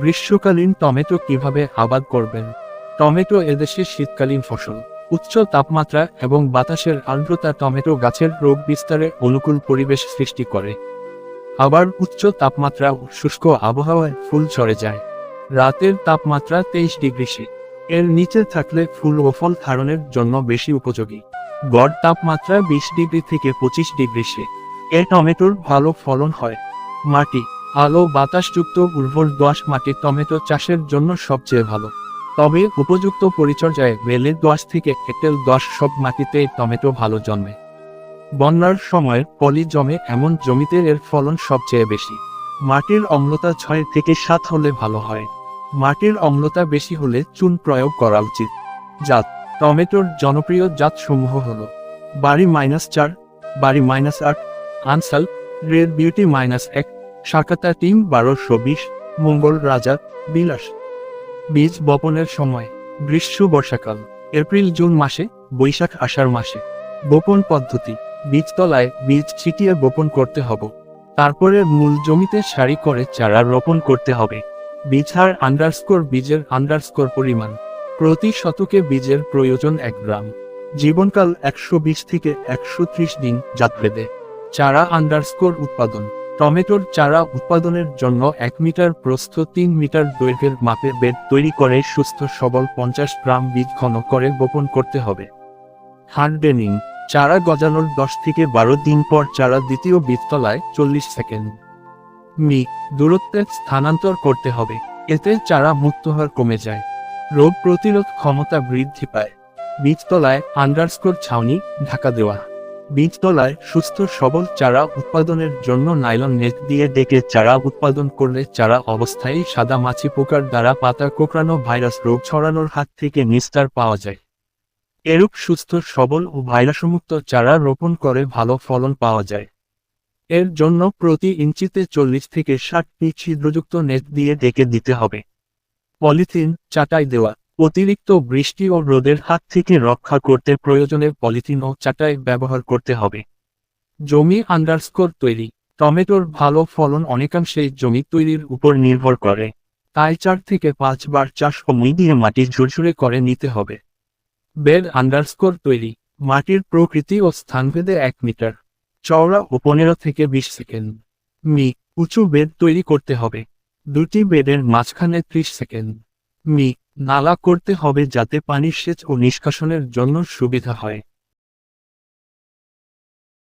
গ্রীষ্মকালীন টমেটো কীভাবে আবাদ করবেন? টমেটো এদেশের শীতকালীন ফসল। উচ্চ তাপমাত্রা এবং বাতাসের আর্দ্রতা টমেটো গাছের রোগ বিস্তারে অনুকূল পরিবেশ সৃষ্টি করে। আবার উচ্চ তাপমাত্রা শুষ্ক আবহাওয়ায় ফুল ঝরে যায়। রাতের তাপমাত্রা তেইশ ডিগ্রি সে এর নিচে থাকলে ফুল ও ফল ধারণের জন্য বেশি উপযোগী। গড় তাপমাত্রা বিশ ডিগ্রি থেকে পঁচিশ ডিগ্রি সে এ টমেটোর ভালো ফলন হয় মাটি। আলো বাতাসযুক্ত উর্বর দোআঁশ মাটি টমেটো চাষের জন্য সবচেয়ে ভালো। তবে উপযুক্ত পরিচর্যায় বেলে দোআঁশ থেকে এঁটেল দশ সব মাটিতে টমেটো ভালো জন্মে। বন্যার সময় পলি জমে এমন জমিতে এর ফলন সবচেয়ে বেশি। মাটির অম্লতা ছয় থেকে সাত হলে ভালো হয়। মাটির অম্লতা বেশি হলে চুন প্রয়োগ করা উচিত। জাত, টমেটোর জনপ্রিয় জাত সমূহ হল বাড়ি মাইনাস চার, বাড়ি মাইনাস আট, আনসাল, রেড বিউটি মাইনাস এক শাকাতা তিন বারোশো বিশ মঙ্গল রাজা, বিলাস। বীজ বপনের সময়, গ্রীষ্ম বর্ষাকাল, এপ্রিল জুন মাসে, বৈশাখ আষাঢ় মাসে। বপন পদ্ধতি, বীজতলায় বীজ ছিটিয়ে বপন করতে হবে। তারপরে মূল জমিতে সারি করে চারা রোপণ করতে হবে। বীজহার আন্ডারস্কোর বীজের আন্ডারস্কোর পরিমাণ। প্রতি শতকে বীজের প্রয়োজন এক গ্রাম। জীবনকাল একশো বিশ থেকে একশো ত্রিশ দিন জাতভেদে চারা আন্ডারস্কোর উৎপাদন। টমেটোর চারা উৎপাদনের জন্য এক মিটার প্রস্থ তিন মিটার দৈর্ঘ্যের মাপে বেড তৈরি করে সুস্থ সবল পঞ্চাশ গ্রাম বীজ ঘন করে বপন করতে হবে। হার্ডেনিং, চারা গজানোর দশ থেকে বারো দিন পর চারা দ্বিতীয় বীজতলায় চল্লিশ সেকেন্ড। মি, দূরত্বে স্থানান্তর করতে হবে, এতে চারা মুক্ত হার কমে যায়। রোগ প্রতিরোধ ক্ষমতা বৃদ্ধি পায়। বীজতলায় আন্ডারস্কোর ছাউনি, ঢাকা দেওয়া। বীজতলায় সুস্থ সবল চারা উৎপাদনের জন্য নাইলন নেট দিয়ে ডেকে চারা উৎপাদন করলে চারা অবস্থায় সাদা মাছি পোকার দ্বারা পাতা কোঁকড়ানো ভাইরাস রোগ ছড়ানোর হাত থেকে নিস্তার পাওয়া যায়। এরূপ সুস্থ, সবল ও ভাইরাসমুক্ত চারা রোপণ করে ভালো ফলন পাওয়া যায়। এর জন্য প্রতি ইঞ্চিতে চল্লিশ থেকে ষাটটি ছিদ্রযুক্ত নেট দিয়ে ডেকে দিতে হবে। পলিথিন, চাটাই দেওয়া অতিরিক্ত বৃষ্টি ও রোদের হাত থেকে রক্ষা করতে প্রয়োজনে পলিথিন ও চাটাই ব্যবহার করতে হবে। জমি আন্ডারস্কোর তৈরি। টমেটোর ভালো ফলন অনেকাংশেই জমি তৈরির উপর নির্ভর করে। তাই চার থেকে পাঁচবার চাষ মুই দিয়ে মাটি ঝুরঝুরে করে নিতে হবে। বেড আন্ডারস্কোর তৈরি। মাটির প্রকৃতি ও স্থানভেদে এক মিটার। চওড়া ও পনেরো থেকে বিশ সেকেন্ড। মি, উঁচু বেড তৈরি করতে হবে। দুটি বেডের মাঝখানে ত্রিশ সেকেন্ড। মি নালা করতে হবে যাতে পানি সেচ ও নিষ্কাশনের জন্য সুবিধা হয়।